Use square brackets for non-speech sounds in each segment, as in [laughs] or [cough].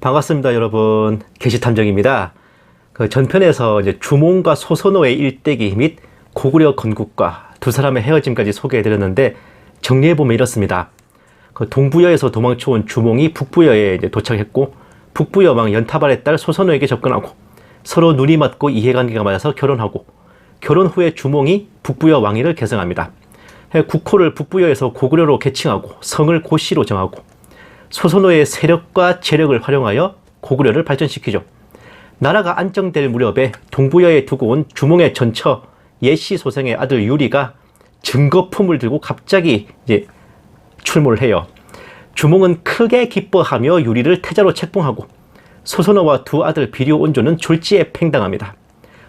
반갑습니다, 여러분. 게시탐정입니다. 그 전편에서 이제 주몽과 소선호의 일대기 및 고구려 건국과 두 사람의 헤어짐까지 소개해드렸는데 정리해보면 이렇습니다. 그 동부여에서 도망쳐온 주몽이 북부여에 도착했고 북부여왕 연타발의 딸 소선호에게 접근하고 서로 눈이 맞고 이해관계가 맞아서 결혼하고 결혼 후에 주몽이 북부여 왕위를 계승합니다. 해 국호를 북부여에서 고구려로 개칭하고 성을 고시로 정하고 소선호의 세력과 재력을 활용하여 고구려를 발전시키죠. 나라가 안정될 무렵에 동부여에 두고 온 주몽의 전처 예시 소생의 아들 유리가 증거품을 들고 갑자기 이제 출몰을 해요. 주몽은 크게 기뻐하며 유리를 태자로 책봉하고 소선호와 두 아들 비료 온조는 졸지에 팽당합니다.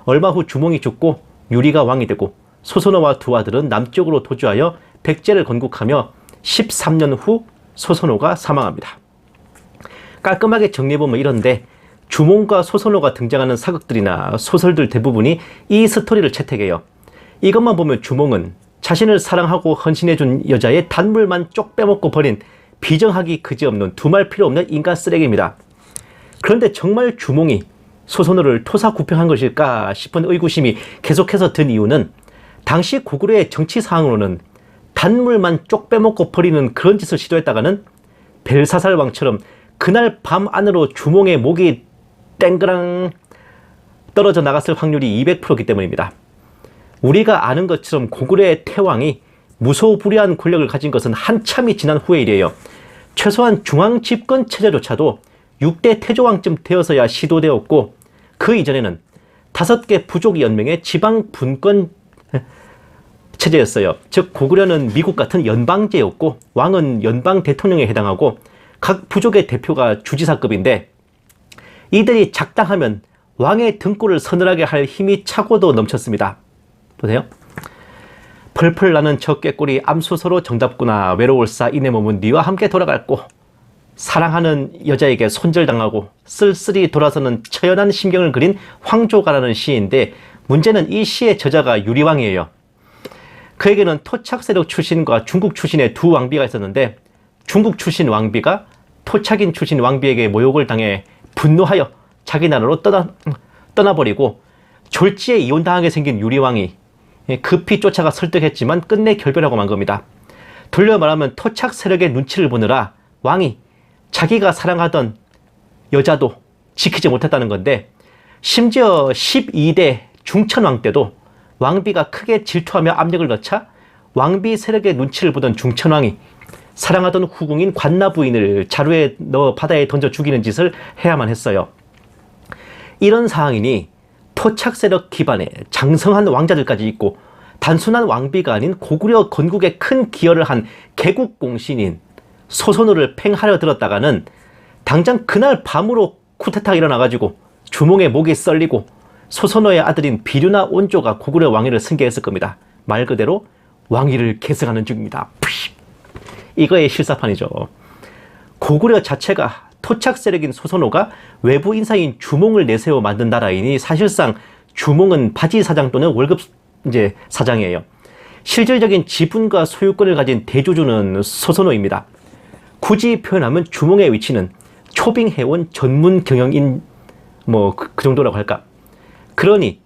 얼마 후 주몽이 죽고 유리가 왕이 되고 소선호와 두 아들은 남쪽으로 도주하여 백제를 건국하며 13년 후 소선호가 사망합니다. 깔끔하게 정리해보면 이런데 주몽과 소선호가 등장하는 사극들이나 소설들 대부분이 이 스토리를 채택해요. 이것만 보면 주몽은 자신을 사랑하고 헌신해준 여자의 단물만 쪽 빼먹고 버린 비정하기 그지없는 두말 필요 없는 인간 쓰레기입니다. 그런데 정말 주몽이 소선호를 토사구팽한 것일까 싶은 의구심이 계속해서 든 이유는 당시 고구려의 정치 상황으로는 단물만 쪽 빼먹고 버리는 그런 짓을 시도했다가는 벨사살 왕처럼 그날 밤 안으로 주몽의 목이 땡그랑 떨어져 나갔을 확률이 200%이기 때문입니다. 우리가 아는 것처럼 고구려의 태왕이 무소불위한 권력을 가진 것은 한참이 지난 후의 일이에요. 최소한 중앙 집권 체제조차도 6대 태조왕쯤 되어서야 시도되었고 그 이전에는 다섯 개 부족 연맹의 지방 분권 체제였어요. 즉 고구려는 미국 같은 연방제였고 왕은 연방 대통령에 해당하고 각 부족의 대표가 주지사급인데 이들이 작당하면 왕의 등골을 서늘하게 할 힘이 차고도 넘쳤습니다. 보세요. 펄펄 나는 저 꾀꼬리 암수서로 정답구나 외로울사 이내 몸은 니와 함께 돌아갈고 사랑하는 여자에게 손절당하고 쓸쓸히 돌아서는 처연한 심경을 그린 황조가라는 시인데 문제는 이 시의 저자가 유리왕이에요. 그에게는 토착 세력 출신과 중국 출신의 두 왕비가 있었는데 중국 출신 왕비가 토착인 출신 왕비에게 모욕을 당해 분노하여 자기 나라로 떠나, 떠나버리고 졸지에 이혼당하게 생긴 유리왕이 급히 쫓아가 설득했지만 끝내 결별하고 만 겁니다. 돌려 말하면 토착 세력의 눈치를 보느라 왕이 자기가 사랑하던 여자도 지키지 못했다는 건데 심지어 12대 중천왕 때도 왕비가 크게 질투하며 압력을 넣자 왕비 세력의 눈치를 보던 중천왕이 사랑하던 후궁인 관나 부인을 자루에 넣어 바다에 던져 죽이는 짓을 해야만 했어요. 이런 상황이니 토착 세력 기반의 장성한 왕자들까지 있고 단순한 왕비가 아닌 고구려 건국에 큰 기여를 한 개국 공신인 소선호를 팽하려 들었다가는 당장 그날 밤으로 쿠데타가 일어나가지고 주몽의 목이 썰리고 소선호의 아들인 비류나 온조가 고구려 왕위를 승계했을 겁니다. 말 그대로 왕위를 계승하는 중입니다. 이거의 실사판이죠. 고구려 자체가 토착 세력인 소선호가 외부 인사인 주몽을 내세워 만든 나라이니 사실상 주몽은 바지 사장 또는 월급 이제 사장이에요. 실질적인 지분과 소유권을 가진 대주주는 소선호입니다. 굳이 표현하면 주몽의 위치는 초빙해온 전문 경영인 뭐그 그 정도라고 할까. 그러니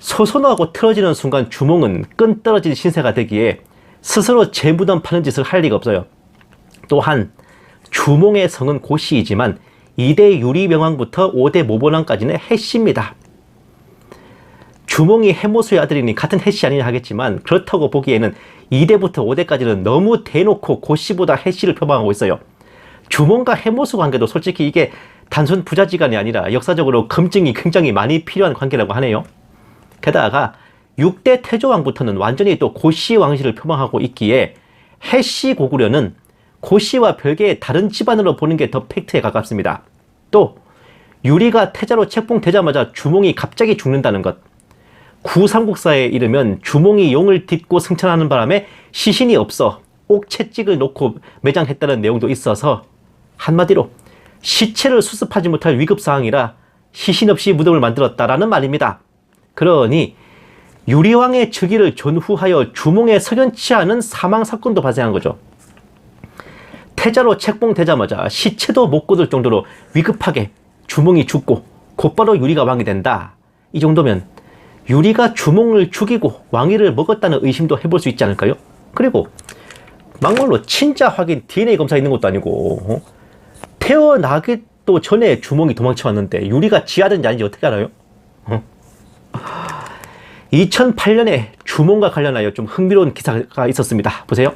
소선호하고 틀어지는 순간 주몽은 끈 떨어진 신세가 되기에 스스로 재무덤 파는 짓을 할 리가 없어요. 또한 주몽의 성은 고시이지만 2대 유리명왕부터 5대 모본왕까지는 해씨입니다. 주몽이 해모수의 아들이니 같은 해씨 아니냐 하겠지만 그렇다고 보기에는 2대부터 5대까지는 너무 대놓고 고씨보다 해씨를 표방하고 있어요. 주몽과 해모수 관계도 솔직히 이게 단순 부자지간이 아니라 역사적으로 검증이 굉장히 많이 필요한 관계라고 하네요. 게다가 6대 태조왕부터는 완전히 또 고씨 왕실을 표방하고 있기에 해씨 고구려는 고씨와 별개의 다른 집안으로 보는 게 더 팩트에 가깝습니다. 또 유리가 태자로 책봉되자마자 주몽이 갑자기 죽는다는 것. 구삼국사에 이르면 주몽이 용을 딛고 승천하는 바람에 시신이 없어 옥채찍을 놓고 매장했다는 내용도 있어서 한마디로 시체를 수습하지 못할 위급 상황이라 시신 없이 무덤을 만들었다라는 말입니다. 그러니 유리왕의 즉위를 전후하여 주몽의 석연치 않은 사망 사건도 발생한 거죠. 태자로 책봉되자마자 시체도 못 거둘 정도로 위급하게 주몽이 죽고 곧바로 유리가 왕이 된다. 이 정도면 유리가 주몽을 죽이고 왕위를 먹었다는 의심도 해볼 수 있지 않을까요? 그리고 막말로 친자 확인 DNA 검사 있는 것도 아니고 어? 태어나기도 전에 주몽이 도망쳐 왔는데 유리가 지하든지 아닌지 어떻게 알아요? 어? 2008년에 주몽과 관련하여 좀 흥미로운 기사가 있었습니다. 보세요.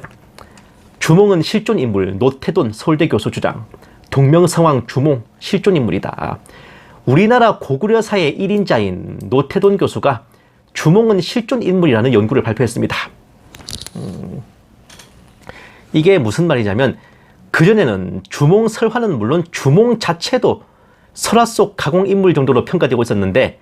주몽은 실존 인물 노태돈 서울대 교수 주장 동명성왕 주몽 실존 인물이다. 우리나라 고구려사의 1인자인 노태돈 교수가 주몽은 실존 인물이라는 연구를 발표했습니다. 음, 이게 무슨 말이냐면 그전에는 주몽 설화는 물론 주몽 자체도 설화 속 가공 인물 정도로 평가되고 있었는데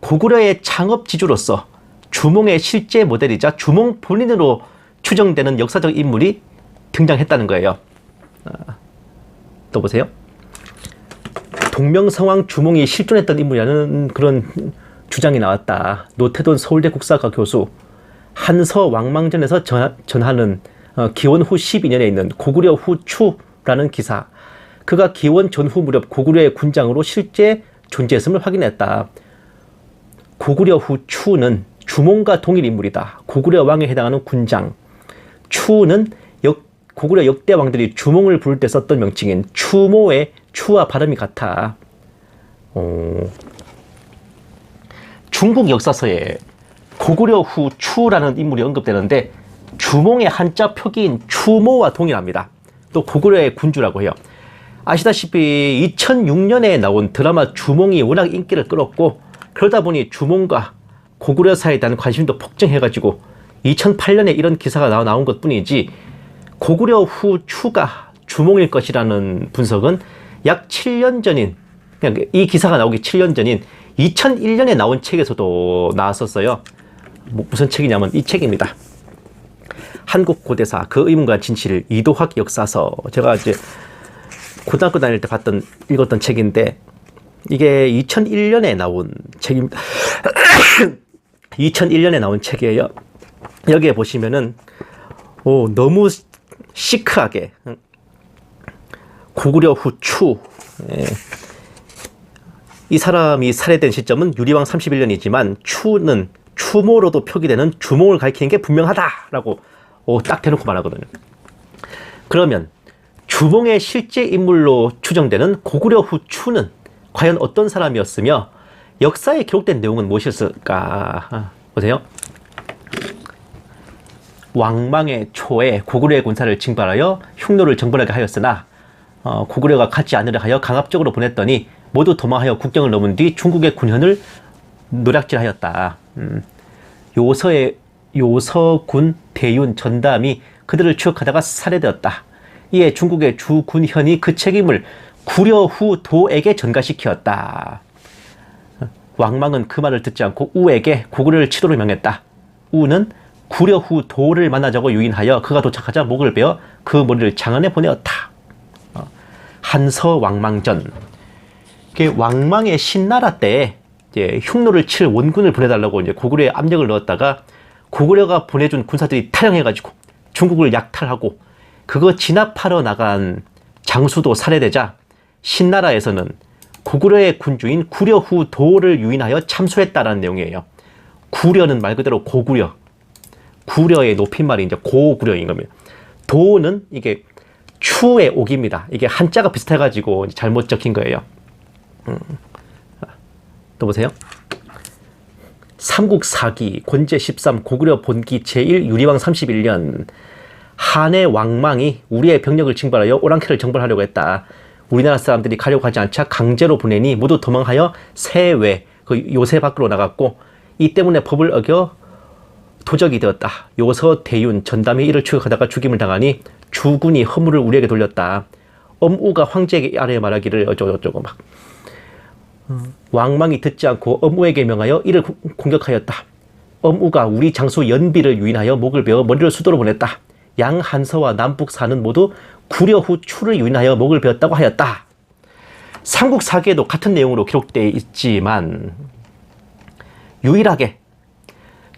고구려의 창업 지주로서 주몽의 실제 모델이자 주몽 본인으로 추정되는 역사적 인물이 등장했다는 거예요. 아, 또 보세요. 동명성왕 주몽이 실존했던 인물이라는 그런 주장이 나왔다. 노태돈 서울대 국사과 교수 한서 왕망전에서 전, 전하는 어, 기원 후 12년에 있는 고구려 후 추라는 기사. 그가 기원 전후 무렵 고구려의 군장으로 실제 존재했음을 확인했다. 고구려 후 추는 주몽과 동일 인물이다. 고구려 왕에 해당하는 군장. 추는 역, 고구려 역대 왕들이 주몽을 부를 때 썼던 명칭인 추모의 추와 발음이 같아. 어, 중국 역사서에 고구려 후 추라는 인물이 언급되는데 주몽의 한자 표기인 추모와 동일합니다. 또 고구려의 군주라고 해요. 아시다시피 2006년에 나온 드라마 주몽이 워낙 인기를 끌었고 그러다 보니 주몽과 고구려사에 대한 관심도 폭증해가지고 2008년에 이런 기사가 나온 것 뿐이지 고구려 후 추가 주몽일 것이라는 분석은 약 7년 전인 그냥 이 기사가 나오기 7년 전인 2001년에 나온 책에서도 나왔었어요. 뭐 무슨 책이냐면 이 책입니다. 한국 고대사 그 의문과 진실 이도학 역사서 제가 이제 고등학교 다닐 때 봤던 읽었던 책인데 이게 2001년에 나온 책입니다. 2001년에 [coughs] 나온 책이에요. 여기에 보시면은 오, 너무 시크하게 고구려 후추 예. 이 사람이 살해된 시점은 유리왕 31년이지만 추는 추모로도 표기되는 주몽을 가리키는 게 분명하다라고 오, 딱 대놓고 말하거든요. 그러면 주몽의 실제 인물로 추정되는 고구려 후 추는 과연 어떤 사람이었으며 역사에 기록된 내용은 무엇이었을까? 아, 보세요. 왕망의 초에 고구려의 군사를 징발하여 흉노를 정벌하게 하였으나 어, 고구려가 갖지 않으려 하여 강압적으로 보냈더니 모두 도망하여 국경을 넘은 뒤 중국의 군현을 노략질하였다. 음, 요서의 요서군 대윤 전담이 그들을 추격하다가 살해되었다. 이에 중국의 주군현이 그 책임을 구려 후 도에게 전가시켰다. 왕망은 그 말을 듣지 않고 우에게 고구려를 치도록 명했다. 우는 구려 후 도를 만나자고 유인하여 그가 도착하자 목을 베어 그 머리를 장안에 보내었다. 어, 한서 왕망전. 왕망의 신나라 때 흉노를 칠 원군을 보내달라고 이제 고구려에 압력을 넣었다가 고구려가 보내준 군사들이 탈영해가지고 중국을 약탈하고 그거 진압하러 나간 장수도 살해되자 신나라에서는 고구려의 군주인 구려 후 도를 유인하여 참수했다라는 내용이에요. 구려는 말 그대로 고구려. 구려의 높임말이 이제 고구려인 겁니다. 도는 이게 추의 옥입니다. 이게 한자가 비슷해가지고 잘못 적힌 거예요. 음. 또 보세요. 삼국 사기 권제 13 고구려 본기 제1 유리왕 31년 한의 왕망이 우리의 병력을 징발하여 오랑캐를 정벌하려고 했다. 우리나라 사람들이 가려고 하지 않자 강제로 보내니 모두 도망하여 세외 그 요새 밖으로 나갔고 이 때문에 법을 어겨 도적이 되었다. 요서 대윤 전담이 이를 추격하다가 죽임을 당하니 주군이 허물을 우리에게 돌렸다. 엄우가 황제에게 아래 말하기를 어쩌고저쩌고 막 왕망이 듣지 않고 엄우에게 명하여 이를 공격하였다. 엄우가 우리 장수 연비를 유인하여 목을 베어 머리를 수도로 보냈다. 양한서와 남북사는 모두 구려 후 추를 유인하여 목을 베었다고 하였다. 삼국 사기에도 같은 내용으로 기록되어 있지만 유일하게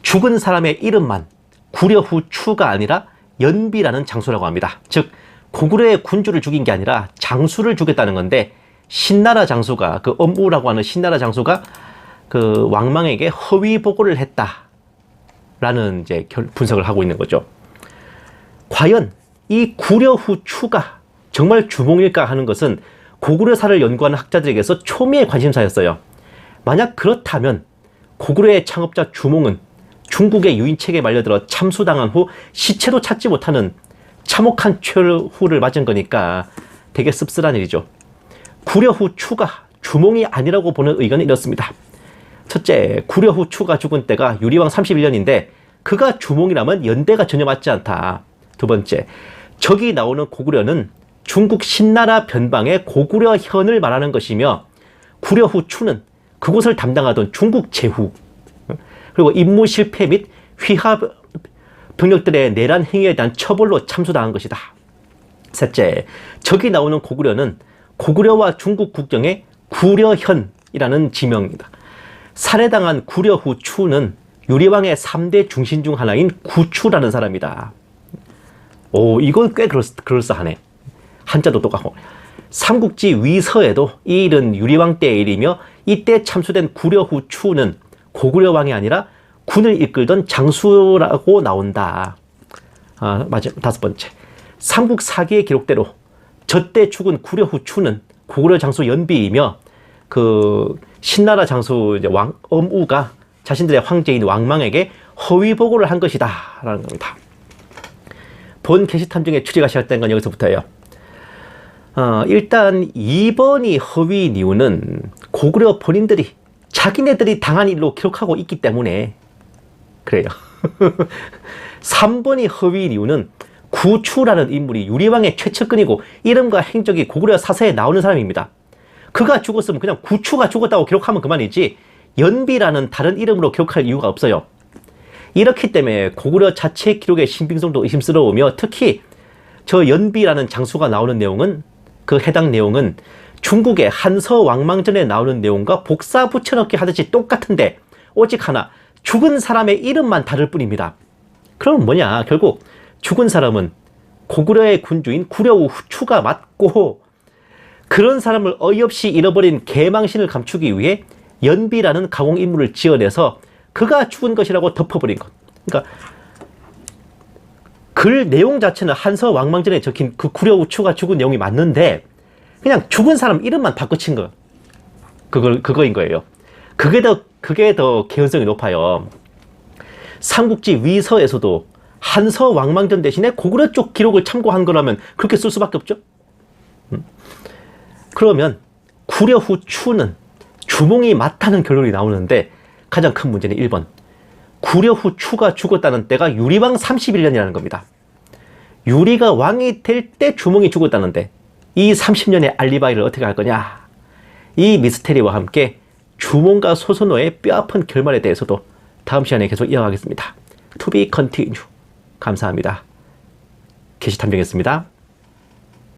죽은 사람의 이름만 구려 후 추가 아니라 연비라는 장소라고 합니다. 즉 고구려의 군주를 죽인 게 아니라 장수를 죽였다는 건데 신나라 장수가 그 엄우라고 하는 신나라 장수가 그 왕망에게 허위 보고를 했다라는 이제 결- 분석을 하고 있는 거죠. 과연 이 구려 후 추가 정말 주몽일까 하는 것은 고구려사를 연구하는 학자들에게서 초미의 관심사였어요. 만약 그렇다면 고구려의 창업자 주몽은 중국의 유인책에 말려들어 참수당한 후 시체도 찾지 못하는 참혹한 최후를 맞은 거니까 되게 씁쓸한 일이죠. 구려 후 추가 주몽이 아니라고 보는 의견은 이렇습니다. 첫째, 구려 후 추가 죽은 때가 유리왕 31년인데 그가 주몽이라면 연대가 전혀 맞지 않다. 두 번째, 저기 나오는 고구려는 중국 신나라 변방의 고구려 현을 말하는 것이며 구려 후 추는 그곳을 담당하던 중국 제후 그리고 임무 실패 및 휘하 병력들의 내란 행위에 대한 처벌로 참수당한 것이다. 셋째, 저기 나오는 고구려는 고구려와 중국 국경의 구려현이라는 지명입니다. 살해당한 구려 후 추는 유리왕의 3대 중신 중 하나인 구추라는 사람이다. 오, 이건 꽤 그럴싸, 그럴싸하네. 한자도 똑같고. 삼국지 위서에도 이 일은 유리왕 때의 일이며 이때 참수된 구려 후 추는 고구려 왕이 아니라 군을 이끌던 장수라고 나온다. 아, 맞아. 다섯 번째. 삼국 사기의 기록대로 저때 죽은 구려 후 추는 고구려 장수 연비이며 그 신나라 장수 왕 엄우가 자신들의 황제인 왕망에게 허위 보고를 한 것이다라는 겁니다. 본 게시 탐정에 추리가 시작된 건 여기서부터예요. 어, 일단 2번이 허위인 이유는 고구려 본인들이 자기네들이 당한 일로 기록하고 있기 때문에 그래요. [laughs] 3번이 허위인 이유는 구추라는 인물이 유리왕의 최측근이고 이름과 행적이 고구려 사서에 나오는 사람입니다. 그가 죽었으면 그냥 구추가 죽었다고 기록하면 그만이지 연비라는 다른 이름으로 기록할 이유가 없어요. 이렇기 때문에 고구려 자체 기록의 신빙성도 의심스러우며 특히 저 연비라는 장수가 나오는 내용은 그 해당 내용은 중국의 한서 왕망전에 나오는 내용과 복사 붙여넣기 하듯이 똑같은데 오직 하나 죽은 사람의 이름만 다를 뿐입니다. 그럼 뭐냐 결국 죽은 사람은 고구려의 군주인 구려우 후추가 맞고 그런 사람을 어이없이 잃어버린 개망신을 감추기 위해 연비라는 가공 인물을 지어내서 그가 죽은 것이라고 덮어버린 것. 그러니까 글 내용 자체는 한서 왕망전에 적힌 그 구려 우 추가 죽은 내용이 맞는데 그냥 죽은 사람 이름만 바꿔친 거. 그걸 그거인 거예요. 그게 더 그게 더 개연성이 높아요. 삼국지 위서에서도 한서 왕망전 대신에 고구려 쪽 기록을 참고한 거라면 그렇게 쓸 수밖에 없죠. 음. 그러면 구려 후 추는 주몽이 맞다는 결론이 나오는데 가장 큰 문제는 1번. 구려 후 추가 죽었다는 때가 유리왕 31년이라는 겁니다. 유리가 왕이 될 때 주몽이 죽었다는데 이 30년의 알리바이를 어떻게 할 거냐? 이 미스테리와 함께 주몽과 소선호의 뼈아픈 결말에 대해서도 다음 시간에 계속 이어가겠습니다. To be continue. 감사합니다. 게시탐정이었습니다.